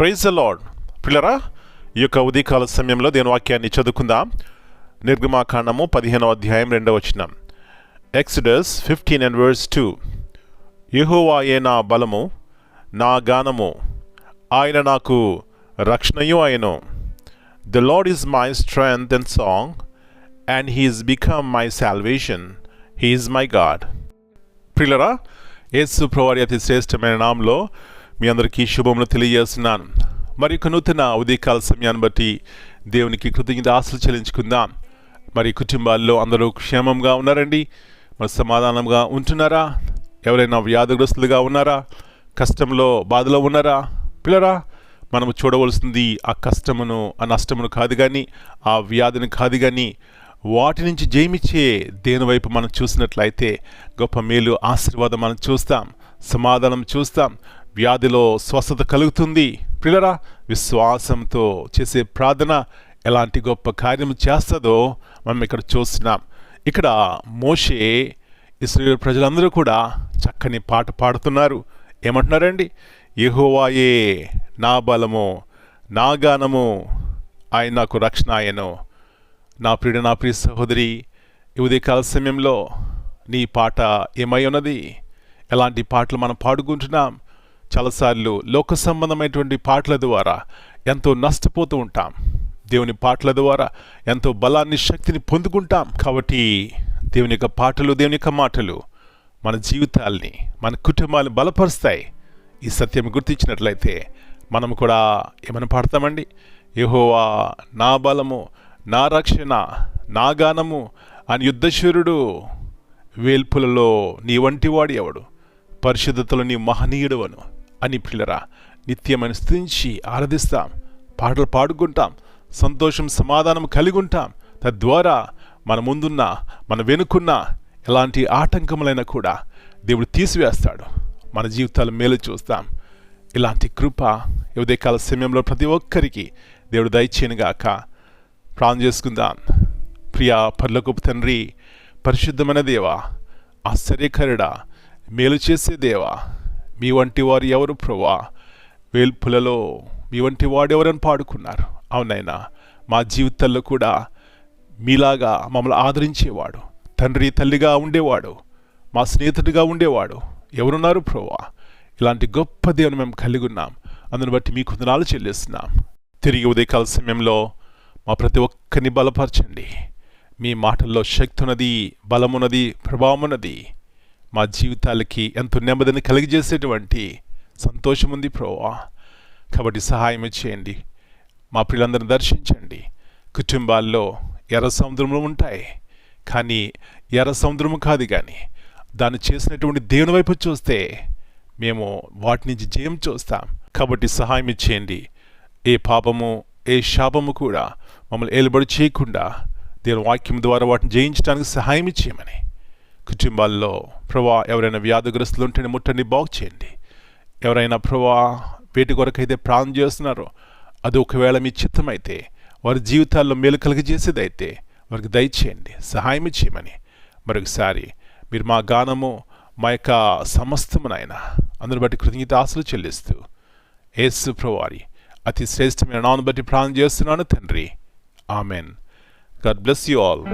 Praise the lord పిల్లరా ఈ యొక్క ఉదయకాల సమయంలో దేని వాక్యాన్ని చదువుకుందాం. నిర్గమాకాండము పదిహేనవ అధ్యాయం రెండవ వచ్చిన Exodus fifteen and verse two యహోవాయే నా బలము నా గానము ఆయన నాకు రక్షణయు ఆయను the Lord is my strength and song and he is become my salvation he is my God ప్రిలరా యేసు ప్రవారి అతి శ్రేష్టమైన నామంలో మీ అందరికీ శుభములు తెలియజేస్తున్నాను. మరి ఒక నూతన ఉదయకాల సమయాన్ని బట్టి దేవునికి కృతజ్ఞత ఆశలు చెల్లించుకుందాం. మరి కుటుంబాల్లో అందరూ క్షేమంగా ఉన్నారండి? మరి సమాధానంగా ఉంటున్నారా? ఎవరైనా వ్యాధిగ్రస్తులుగా ఉన్నారా? కష్టంలో బాధలో ఉన్నారా? పిల్లరా మనము చూడవలసింది ఆ కష్టమును ఆ నష్టమును కాదు కానీ ఆ వ్యాధిని కాదు కానీ వాటి నుంచి జయమిచ్చే దేని వైపు మనం చూసినట్లయితే గొప్ప మేలు ఆశీర్వాదం మనం చూస్తాం సమాధానం చూస్తాం వ్యాధిలో స్వస్థత కలుగుతుంది. పిల్లరా విశ్వాసంతో చేసే ప్రార్థన ఎలాంటి గొప్ప కార్యం చేస్తుందో మనం ఇక్కడ చూస్తున్నాం. ఇక్కడ మోషే ఇస్రాయేల్ ప్రజలందరూ కూడా చక్కని పాట పాడుతున్నారు. ఏమంటున్నారండి? యహోవాయే నా బలము నా గానము ఆయన నాకు రక్షణ ఆయను నా ప్రియుడ నా ప్రియ సహోదరి ఉదయకాల సమయంలో నీ పాట ఏమై ఉన్నది? ఎలాంటి పాటలు మనం పాడుకుంటున్నాం? చాలాసార్లు లోక సంబంధమైనటువంటి పాటల ద్వారా ఎంతో నష్టపోతూ ఉంటాం. దేవుని పాటల ద్వారా ఎంతో బలాన్ని శక్తిని పొందుకుంటాం. కాబట్టి దేవుని యొక్క పాటలు దేవుని యొక్క మాటలు మన జీవితాల్ని మన కుటుంబాలను బలపరుస్తాయి. ఈ సత్యం గుర్తించినట్లయితే మనం కూడా ఏమైనా పాడతామండి? యహోవా నా బలము నా రక్షణ నా గానము అని యుద్ధశూరుడు వేల్పులలో నీ వంటివాడు ఎవడు? పరిశుద్ధతలో నీ మహనీయుడవను అని పిల్లరా నిత్యమైన స్థుతించి ఆరాధిస్తాం పాటలు పాడుకుంటాం సంతోషం సమాధానం కలిగి ఉంటాం తద్వారా మన ముందున్న మన వెనుకున్న ఎలాంటి ఆటంకములైనా కూడా దేవుడు తీసివేస్తాడు. మన జీవితాలు మేలు చూస్తాం. ఇలాంటి కృప ఈ ఉదయకాల సమయంలో ప్రతి ఒక్కరికి దేవుడు దయచేయనుగాక ప్రాణం చేసుకుందాం. ప్రియా పర్లకొప్పు తండ్రి పరిశుద్ధమైన దేవా ఆశ్చర్యకరుడా మేలు చేసే దేవా మీ వంటి వారు ఎవరు ప్రభా వేల్పులలో మీ వంటి వాడు ఎవరని పాడుకున్నారు? అవునైనా మా జీవితాల్లో కూడా మీలాగా మమ్మల్ని ఆదరించేవాడు తండ్రి తల్లిగా ఉండేవాడు మా స్నేహితుడిగా ఉండేవాడు ఎవరున్నారు ప్రభా ఇలాంటి గొప్ప దేవుని మేము కలిగి ఉన్నాం. అందుని బట్టి మీకు వందనాలు చెల్లిస్తున్నాం. తిరిగి ఉదయకాల సమయంలో మా ప్రతి ఒక్కరిని బలపరచండి. మీ మాటల్లో శక్తి ఉన్నది బలమున్నది ప్రభావం ఉన్నది మా జీవితాలకి ఎంతో నెమ్మదిని కలిగజేసేటువంటి సంతోషం ఉంది ప్రోవా కాబట్టి సహాయం చేయండి. మా పిల్లలందరిని దర్శించండి. కుటుంబాల్లో ఎర్ర సముద్రములు ఉంటాయి. కానీ ఎర్ర సముద్రము కాదు కానీ దాన్ని చేసినటువంటి దేవుని వైపు చూస్తే మేము వాటి నుంచి జయం చూస్తాం. కాబట్టి సహాయం ఇచ్చేయండి ఏ పాపము ఏ శాపము కూడా మమ్మల్ని ఏలుబడి చేయకుండా దేవుని వాక్యం ద్వారా వాటిని జయించడానికి సహాయం ఇచ్చేయమని కుటుంబాల్లో ప్రభా ఎవరైనా వ్యాధిగ్రస్తులు ఉంటేనే ముట్టని బాగు చేయండి. ఎవరైనా ప్రభా వేటి కొరకైతే ప్రాణం చేస్తున్నారో అది ఒకవేళ మీ చిత్తమైతే వారి జీవితాల్లో మేలు కలిగజేసేదైతే వారికి దయచేయండి సహాయం చేయమని. మరొకసారి మీరు మా గానము మా యొక్క సమస్తమునైనా అందరి బట్టి కృతజ్ఞత ఆశలు చెల్లిస్తూ యేసు ప్రభువారి అతి శ్రేష్టమైన నాను బట్టి ప్రాణం చేస్తున్నాను తండ్రి. Amen. God bless you all.